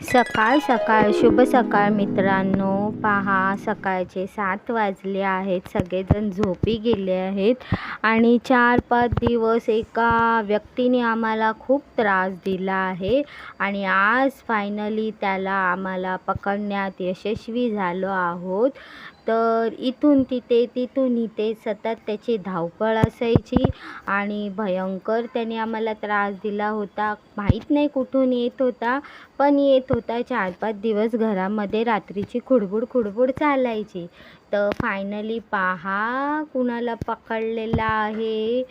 सकाळ सकाळ शुभ सकाळ मित्रांनो. पहा सकाळचे सात वाजले आहेत. सगळेजण झोपी गेले आहेत. आणि चार पाच दिवस एका व्यक्तीने आम्हाला खूप त्रास दिला आहे. आणि आज फायनली त्याला आम्हाला पकडण्यात यशस्वी झालो आहोत. तर इथून तिथे तिथून इथे सतत त्याची धावपळ असायची आणि भयंकर त्याने आम्हाला त्रास दिला होता. माहीत नाही कुठून येत होता पण येत होता चार पाच दिवस घरामध्ये रात्रीची खुडबुड खुडबुड चालायची. तर फायनली पहा कुणाला पकडलेला आहे.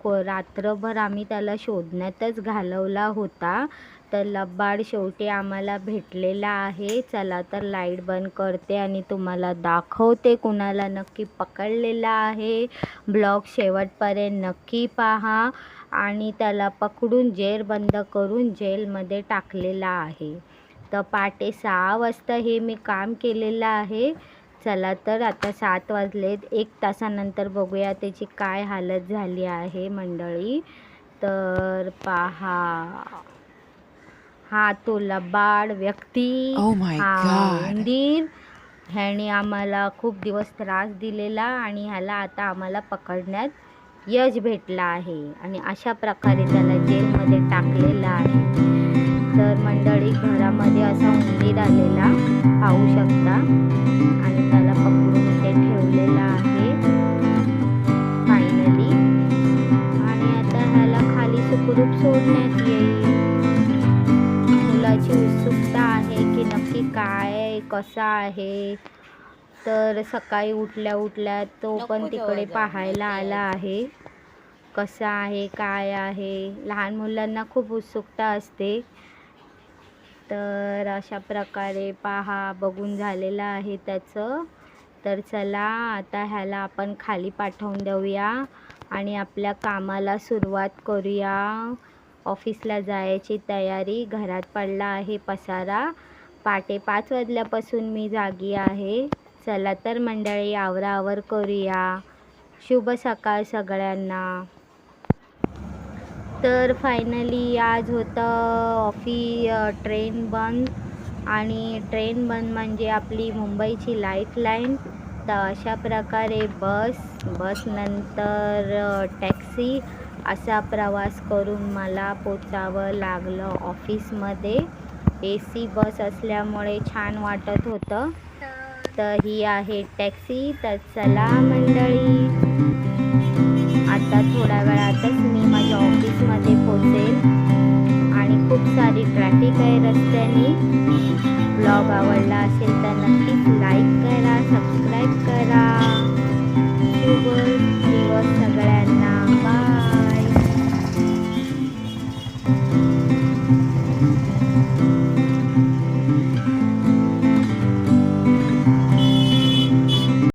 को रात्रभर आम्ही त्याला शोधण्यातच घालवला होता. तर लबाड शेवटी आम्हाला भेटलेला आहे. चला तर लाइट बंद करते आणि तुम्हाला दाखवते कुणाला नक्की पकडलेला आहे. ब्लॉग शेवटपर्यंत नक्की पहा आणि त्याला पकडून जेर बंद करून जेलमध्ये टाकलेला आहे. तर पहाटे सहा वाजता हे मी काम केलेलं आहे. चला तर आता सात वाजलेत एक तासानंतर बघूया त्याची काय हालत झाली आहे मंडळी. तर पहा. हा तो लबाड व्यक्ती. Oh my हा God. उंदीर ह्याने आम्हाला खूप दिवस त्रास दिलेला आणि ह्याला आता आम्हाला पकडण्यात यश भेटला आहे. आणि अशा प्रकारे त्याला जेलमध्ये टाकलेलं आहे. तर मंडळी घरामध्ये असा उंदीर आलेला पाहू शकता. आणि त्याला पकडून इथे ठेवलेला आहे. फायनली आणि आता ह्याला खाली सुखरूप सोडण्यात येईल. मुलाची उत्सुकता आहे की नक्की काय आहे कसं आहे? तर सकाळी उठल्या उठल्या तो पण तिकडे पाहायला आला आहे. कसं आहे काय आहे? लहान मुलांना खूप उत्सुकता असते. तर अशा प्रकारे पहा बघून झालेलं आहे त्याचं. तर चला आता ह्याला आपण खाली पाठवून देऊया आणि आपल्या कामाला सुरुवात करूया. ऑफिसला जायची तयारी घरात पडला आहे पसारा. पाटे पाच वाजल्यापासून मी जागी आहे. चला तर मंडळी आवरावर करूया. शुभ सकाळ सगळ्यांना. तर फायनली आज होतं ऑफी ट्रेन बंद. आणि ट्रेन बंद म्हणजे आपली मुंबईची लाईफ लाईन तर अशा प्रकारे बस बसनंतर टॅक्सी असा प्रवास करून मला पोचावं लागलं. ऑफिसमध्ये ए सी बस असल्यामुळे छान वाटत होतं. तर ही आहे टॅक्सी तर चला मंडळी. आता थोड्या वेळातच मी माझ्या ऑफिसमध्ये पोचेल. आणि खूप सारी ट्रॅफिक आहे रस्त्याने. ब्लॉग आवडला असेल तर नक्कीच लाईक करा सबस्क्राईब करा.